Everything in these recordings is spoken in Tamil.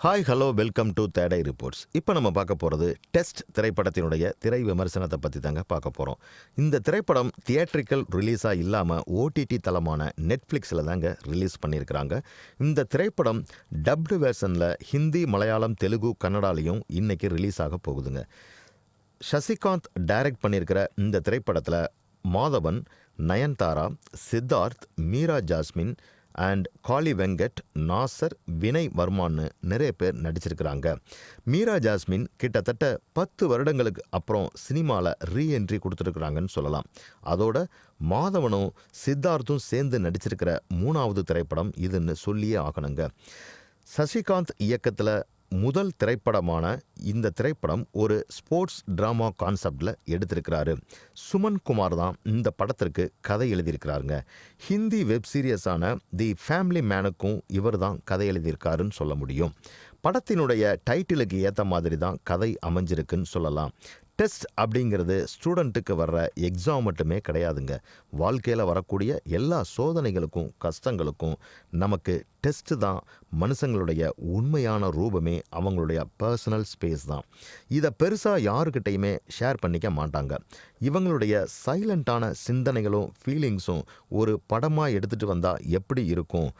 Hi hello welcome to today reports இப்போ நம்ம பார்க்க போகிறது டெஸ்ட் திரைப்படத்தினுடைய திரை விமர்சனத்தை பற்றி தாங்க பார்க்க போகிறோம் இந்த திரைப்படம் தியேட்ரிக்கல் ரிலீஸாக இல்லாமல் ஓடிடி தளமான நெட்ஃப்ளிக்ஸில் தாங்க ரிலீஸ் பண்ணியிருக்கிறாங்க இந்த திரைப்படம் டப்டு வேர்ஷனில் ஹிந்தி மலையாளம் தெலுங்கு கன்னடாலையும் இன்றைக்கி ரிலீஸ் ஆக போகுதுங்க. சசிகாந்த் டைரக்ட் பண்ணியிருக்கிற இந்த திரைப்படத்தில் மாதவன் நயன்தாரா சித்தார்த் மீரா ஜாஸ்மின் அண்ட் காளி வெங்கட் நாசர் வினய் வர்மான்னு நிறைய பேர் நடிச்சிருக்கிறாங்க. மீரா ஜாஸ்மின் கிட்டத்தட்ட பத்து வருடங்களுக்கு அப்புறம் சினிமாவில் ரீஎன்ட்ரி கொடுத்துருக்குறாங்கன்னு சொல்லலாம். அதோட மாதவனும் சித்தார்த்தும் சேர்ந்து நடிச்சிருக்கிற மூணாவது திரைப்படம் இதுன்னு சொல்லியே ஆகணுங்க. சசிகாந்த் இயக்கத்தில் முதல் திரைப்படமான இந்த திரைப்படம் ஒரு ஸ்போர்ட்ஸ் ட்ராமா கான்செப்டில் எடுத்திருக்கிறாரு. சுமன் குமார் தான் இந்த படத்திற்கு கதை எழுதியிருக்கிறாருங்க. ஹிந்தி வெப் சீரியஸான தி ஃபேமிலி மேனுக்கும் இவர் தான் கதை எழுதியிருக்காருன்னு சொல்ல முடியும். படத்தினுடைய டைட்டிலுக்கு ஏற்ற மாதிரி தான் கதை அமைஞ்சிருக்குன்னு சொல்லலாம். டெஸ்ட் அப்படிங்கிறது ஸ்டூடெண்ட்டுக்கு வர்ற எக்ஸாம் மட்டுமே கிடையாதுங்க. வாழ்க்கையில் வரக்கூடிய எல்லா சோதனைகளுக்கும் கஷ்டங்களுக்கும் நமக்கு டெஸ்ட்டு தான் மனுஷங்களுடைய உண்மையான ரூபமே அவங்களுடைய பர்சனல் ஸ்பேஸ் தான். இதை பெருசாக யாருக்கிட்டையுமே ஷேர் பண்ணிக்க மாட்டாங்க. இவங்களுடைய சைலண்ட்டான சிந்தனைகளும் ஃபீலிங்ஸும் ஒரு படமாக எடுத்துகிட்டு வந்தால் எப்படி இருக்கும்?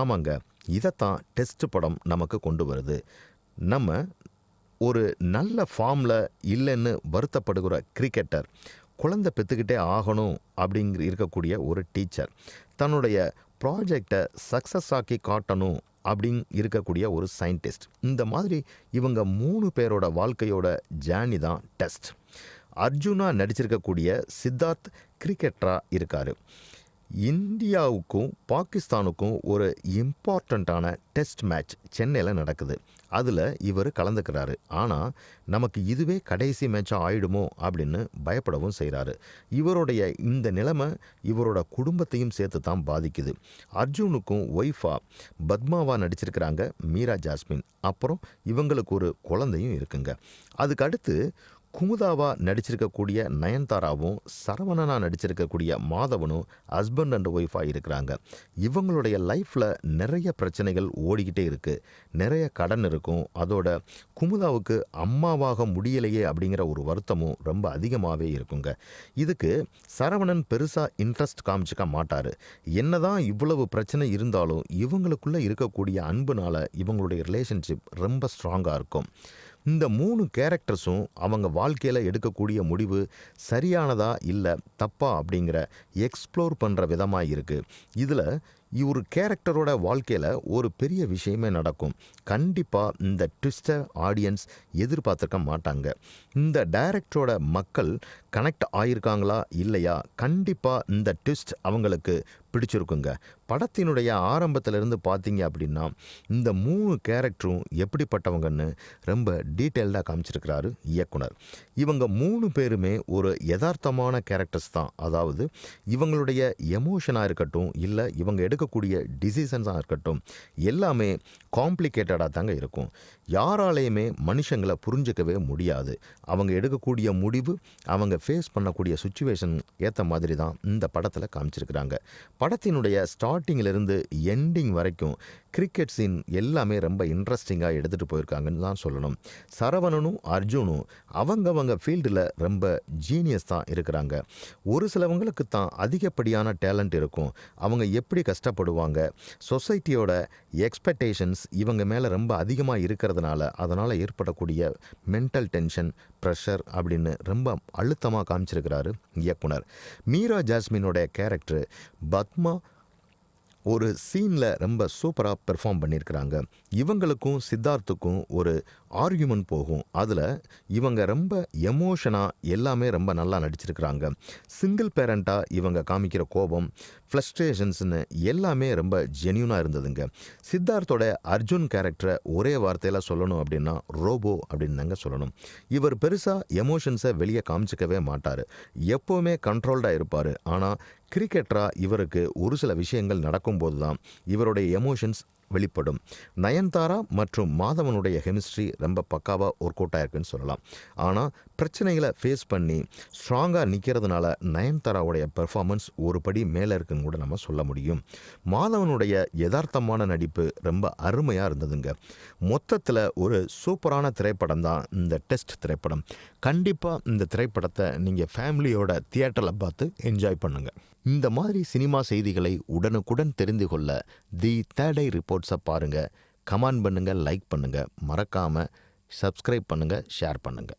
ஆமாங்க இதைத்தான் டெஸ்ட் படம் நமக்கு கொண்டு வருது. நம்ம ஒரு நல்ல ஃபார்மில் இல்லைன்னு வருத்தப்படுகிற கிரிக்கெட்டர் குழந்தை பெற்றுக்கிட்டே ஆகணும் அப்படிங்கிற இருக்கக்கூடிய ஒரு டீச்சர் தன்னுடைய ப்ராஜெக்டை சக்ஸஸ் ஆக்கி காட்டணும் அப்படின்னு இருக்கக்கூடிய ஒரு சயின்டிஸ்ட் இந்த மாதிரி இவங்க மூணு பேரோட வாழ்க்கையோட ஜேர்னி தான் டெஸ்ட் அர்ஜுனா நடிச்சிருக்கக்கூடிய சித்தார்த் கிரிக்கெட்டராக இருக்கார். இந்தியாவுக்கும் பாகிஸ்தானுக்கும் ஒரு இம்பார்ட்டண்ட்டான டெஸ்ட் மேட்ச் சென்னையில் நடக்குது. அதில் இவர் கலந்துக்கிறாரு. ஆனால் நமக்கு இதுவே கடைசி மேட்சாக ஆயிடுமோ அப்படின்னு பயப்படவும் செய்கிறாரு இவருடைய இந்த நிலைமை இவரோட குடும்பத்தையும் சேர்த்து தான் பாதிக்குது. அர்ஜுனுக்கும் ஒய்ஃபா பத்மாவா நடிச்சிருக்கிறாங்க மீரா ஜாஸ்மின். அப்புறம் இவங்களுக்கு ஒரு குழந்தையும் இருக்குங்க. அதுக்கு அடுத்து குமுதாவா நடிச்சிருக்கக்கூடிய நயன்தாராவும் சரவணனா நடிச்சிருக்கக்கூடிய மாதவனும் ஹஸ்பண்ட் அண்ட் ஒய்ஃபாக இருக்கிறாங்க. இவங்களுடைய லைஃப்பில் நிறைய பிரச்சனைகள் ஓடிக்கிட்டே இருக்குது நிறைய கடன் இருக்கும். அதோட குமுதாவுக்கு அம்மாவாக முடியலையே அப்படிங்கிற ஒரு வருத்தமும் ரொம்ப அதிகமாகவே இருக்குங்க. இதுக்கு சரவணன் பெருசாக இன்ட்ரெஸ்ட் காமிச்சிக்க மாட்டார். என்னதான் இவ்வளவு பிரச்சனை இருந்தாலும் இவங்களுக்குள்ளே இருக்கக்கூடிய அன்புனால இவங்களுடைய ரிலேஷன்ஷிப் ரொம்ப ஸ்ட்ராங்காக இருக்கும். இந்த மூணு கேரக்டர்ஸும் அவங்க வாழ்க்கையில் எடுக்கக்கூடிய முடிவு சரியானதா இல்லை தப்பா அப்படிங்கிற எக்ஸ்ப்ளோர் பண்ணுற விதமாக இருக்குது இதில் இவர் கேரக்டரோட வாழ்க்கையில் ஒரு பெரிய விஷயமே நடக்கும். கண்டிப்பாக இந்த ட்விஸ்ட்டை ஆடியன்ஸ் எதிர்பார்த்துருக்க மாட்டாங்க. இந்த டைரக்டரோட மக்கள் கனெக்ட் ஆயிருக்காங்களா இல்லையா? கண்டிப்பாக இந்த ட்விஸ்ட் அவங்களுக்கு பிடிச்சிருக்குங்க. படத்தினுடைய ஆரம்பத்திலிருந்து பார்த்தீங்க அப்படின்னா இந்த மூணு கேரக்டரும் எப்படிப்பட்டவங்கன்னு ரொம்ப டீட்டெயில்டாக காமிச்சிருக்கிறாரு இயக்குனர். இவங்க மூணு பேருமே ஒரு யதார்த்தமான கேரக்டர்ஸ் தான். அதாவது இவங்களுடைய எமோஷனாக இருக்கட்டும் இல்லை இவங்க இருக்கக்கூடிய டிசிஷன்ஸாக இருக்கட்டும் எல்லாமே காம்ப்ளிகேட்டடாக தாங்க இருக்கும். யாராலையுமே மனுஷங்களை புரிஞ்சிக்கவே முடியாது. அவங்க எடுக்கக்கூடிய முடிவு அவங்க ஃபேஸ் பண்ணக்கூடிய சுச்சுவேஷன் ஏற்ற மாதிரி தான் இந்த படத்தில் காமிச்சிருக்கிறாங்க. படத்தினுடைய ஸ்டார்டிங்கிலிருந்து எண்டிங் வரைக்கும் கிரிக்கெட் சீன் எல்லாமே ரொம்ப இன்ட்ரெஸ்டிங்காக எடுத்துகிட்டு போயிருக்காங்கன்னு தான் சொல்லணும். சரவணனும் அர்ஜுனும் அவங்கவங்க ஃபீல்டில் ரொம்ப ஜீனியஸ் தான் இருக்கிறாங்க. ஒரு சிலவங்களுக்கு தான் அதிகப்படியான டேலண்ட் இருக்கும். அவங்க எப்படி கஷ்டம் கஷ்டப்படுவாங்க. சொசைட்டியோட எக்ஸ்பெக்டேஷன்ஸ் இவங்க மேலே ரொம்ப அதிகமாக இருக்கிறதுனால அதனால் ஏற்படக்கூடிய மென்டல் டென்ஷன் ப்ரெஷர் அப்படின்னு ரொம்ப அழுத்தமாக காமிச்சிருக்கிறாரு இயக்குனர். மீரா ஜாஸ்மினோட கேரக்டர் பத்மா ஒரு சீனில் ரொம்ப சூப்பராக பெர்ஃபார்ம் பண்ணியிருக்கிறாங்க இவங்களுக்கும் சித்தார்த்துக்கும் ஒரு ஆர்கியூமெண்ட் போகும். அதில் இவங்க ரொம்ப எமோஷனாக எல்லாமே ரொம்ப நல்லா நடிச்சிருக்கிறாங்க. சிங்கிள் பேரண்ட்டாக இவங்க காமிக்கிற கோபம் ஃப்ளஸ்ட்ரேஷன்ஸ்னு எல்லாமே ரொம்ப ஜென்யூனாக இருந்ததுங்க. சித்தார்த்தோட அர்ஜுன் கேரக்டரை ஒரே வார்த்தையில் சொல்லணும் அப்படின்னா ரோபோ அப்படின்னு தாங்க சொல்லணும். இவர் பெருசாக எமோஷன்ஸை வெளியே காமிச்சிக்கவே மாட்டார். எப்போவுமே கண்ட்ரோல்டாக இருப்பார். ஆனால் கிரிக்கெட்டராக இவருக்கு ஒரு சில விஷயங்கள் நடக்கும்போது தான் இவருடைய எமோஷன்ஸ் வெளிப்படும். நயன்தாரா மற்றும் மாதவனுடைய கெமிஸ்ட்ரி ரொம்ப பக்காவாக ஒர்க் அவுட் ஆயிருக்குன்னு சொல்லலாம். ஆனால் பிரச்சனைகளை ஃபேஸ் பண்ணி ஸ்ட்ராங்காக நிற்கிறதுனால நயன்தாராவுடைய பெர்ஃபார்மன்ஸ் ஒரு படி மேலே இருக்குன்னு கூட நம்ம சொல்ல முடியும். மாதவனுடைய யதார்த்தமான நடிப்பு ரொம்ப அருமையாக இருந்ததுங்க. மொத்தத்தில் ஒரு சூப்பரான திரைப்படம் தான் இந்த டெஸ்ட் திரைப்படம். கண்டிப்பாக இந்த திரைப்படத்தை நீங்கள் ஃபேமிலியோட தியேட்டரில் பார்த்து என்ஜாய் பண்ணுங்கள் இந்த மாதிரி சினிமா செய்திகளை உடனுக்குடன் தெரிந்து கொள்ள தி தேர்டை நோட்ஸை பாருங்கள் கமெண்ட் பண்ணுங்கள் லைக் பண்ணுங்கள் மறக்காமல் சப்ஸ்கிரைப் பண்ணுங்கள் ஷேர் பண்ணுங்கள்